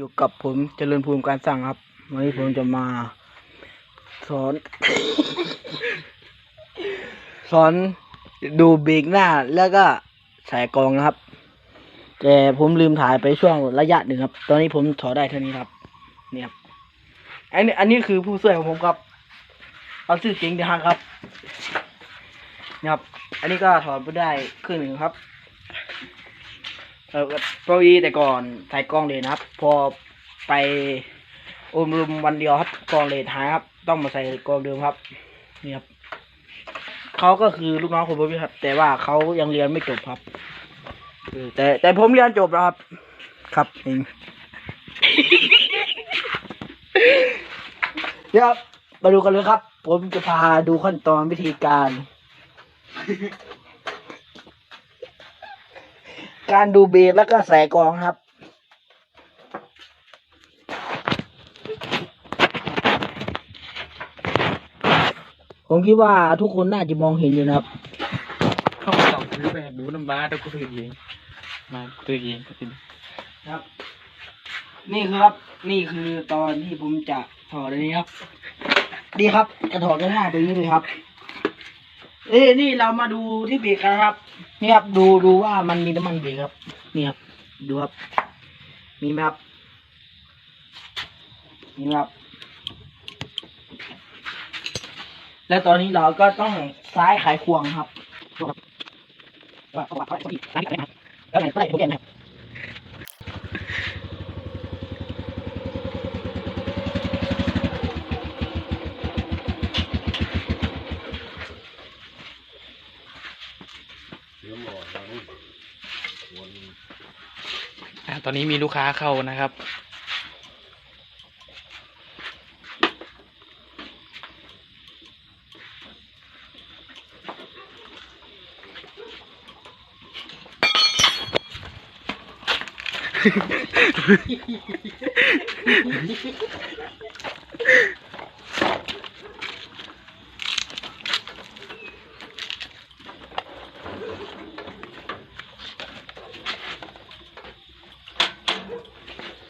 อยู่กับผมเจริญภูมิการสั่งครับ วันนี้ผมจะมา สอน สอนดูเบรกหน้าแล้วก็สายกองนะครับ แต่ผมลืมถ่ายไปช่วงระยะหนึ่งครับ ตอนนี้ผมถอดได้เท่านี้ครับเนี่ยครับอันนี้อันนี้คือผู้ช่วยของผมครับเอาชื่อจริงดีครับเนี่ยครับ อันนี้ก็ถอดไปได้ครึ่งหนึ่งครับ เออโปรวีแต่ก่อนใส่กล้องเลยนะครับ พอไปอบรมวันเดียวครับกองเลทหายครับ ต้องมาใส่กองเดิมครับนี่ครับเขาก็คือลูกน้องคุณบ๊อบบี้ครับ แต่ว่าเขายังเรียนไม่จบครับแต่แต่ผมเรียนจบแล้วครับ ครับเองเดี๋ยวมาดูกันเลยครับ ผมจะพาดูขั้นตอนวิธีการ การดูเบรกแล้วก็ใส่กรองครับ ผมคิดว่าทุกคนน่าจะมองเห็นอยู่นะครับเข้ามาต่อซื้อแบบดูน้ำบ้าถ้ากูซื้อเองมาซื้อเองก็สิครับ นี่ครับ นี่คือตอนที่ผมจะถอดอันนี้ครับ ดีครับจะถอดง่ายๆตรงนี้เลยครับ เอ้ยนี่เรามาดูที่เบรกกันครับ นี่ครับดูดูว่ามันมีน้ำมันเบรกครับ นี่ครับ ดูครับ มีไหมครับมีไหมครับ และตอนนี้เราก็ต้องซ้ายไขควงครับว่าว่าว่าว่าซ้ายไขควงครับแล้วไหนก็ได้ทุกอย่างนะครับ อะ ตอนนี้มีลูกค้าเข้านะครับ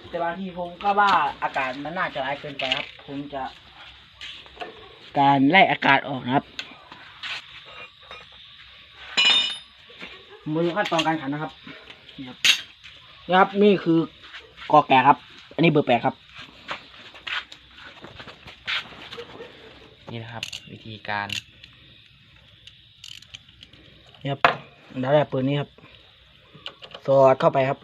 แต่บางทีผมก็ว่าอากาศมันน่าจะร้ายเกินไปครับผมจะ การไล่อากาศออกนะครับมือขั้นตอนการขันนะครับนี่ครับนี่ครับนี่คือกอแก่ครับ อันนี้เบอร์แปดครับ นี่นะครับ วิธีการนี่ครับอันดับแรกเปิดนี้ครับ สอดเข้าไปครับ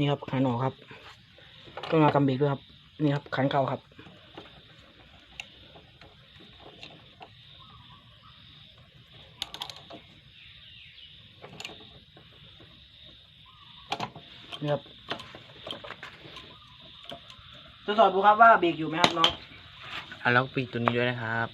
นี่ครับขันออกครับต้องมากำเบรกด้วยครับ นี่ครับขันเข้าครับนี่ครับทดสอบดูครับว่าเบรกอยู่ไหมครับน้องอะแล้วปิดตัวนี้ด้วยนะครับ